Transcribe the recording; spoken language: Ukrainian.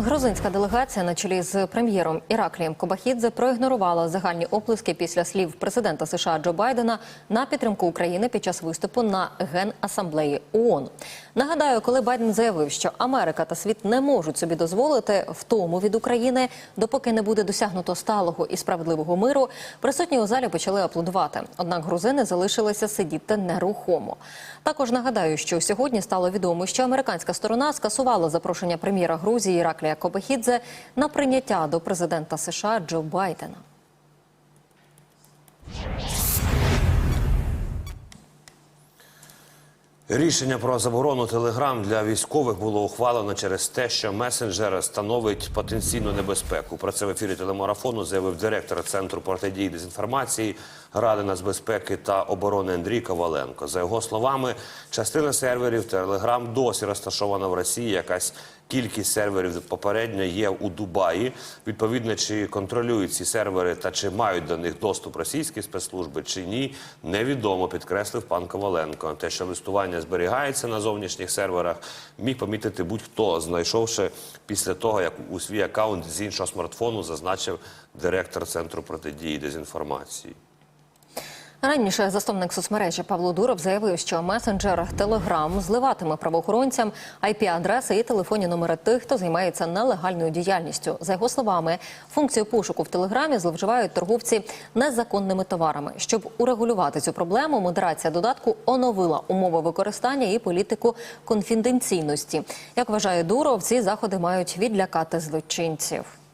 Грузинська делегація на чолі з прем'єром Іраклієм Кобахідзе проігнорувала загальні оплески після слів президента США Джо Байдена на підтримку України під час виступу на генасамблеї ООН. Нагадаю, коли Байден заявив, що Америка та світ не можуть собі дозволити втому від України, допоки не буде досягнуто сталого і справедливого миру, присутні у залі почали аплодувати. Однак грузини залишилися сидіти нерухомо. Також нагадаю, що сьогодні стало відомо, що американська сторона скасувала запрошення прем'єра Грузії Іраклія Кобахідзе на прийняття до президента США Джо Байдена. Рішення про заборону телеграм для військових було ухвалено через те, що месенджер становить потенційну небезпеку. Про це в ефірі телемарафону заявив директор центру протидії дезінформації Ради нацбезпеки та оборони Андрій Коваленко. За його словами, частина серверів телеграм досі розташована в Росії. Якась кількість серверів попередньо є у Дубаї. Відповідно, чи контролюють ці сервери та чи мають до них доступ російські спецслужби чи ні, невідомо. Підкреслив пан Коваленко. Те, що листування зберігається на зовнішніх серверах, міг помітити будь-хто, знайшовши після того, як у свій акаунт з іншого смартфону зазначив директор центру протидії дезінформації. Раніше заступник соцмережі Павло Дуров заявив, що месенджер Телеграм зливатиме правоохоронцям IP-адреси і телефонні номери тих, хто займається нелегальною діяльністю. За його словами, функцію пошуку в Телеграмі зловживають торговці незаконними товарами. Щоб урегулювати цю проблему, модерація додатку оновила умови використання і політику конфіденційності. Як вважає Дуров, ці заходи мають відлякати злочинців.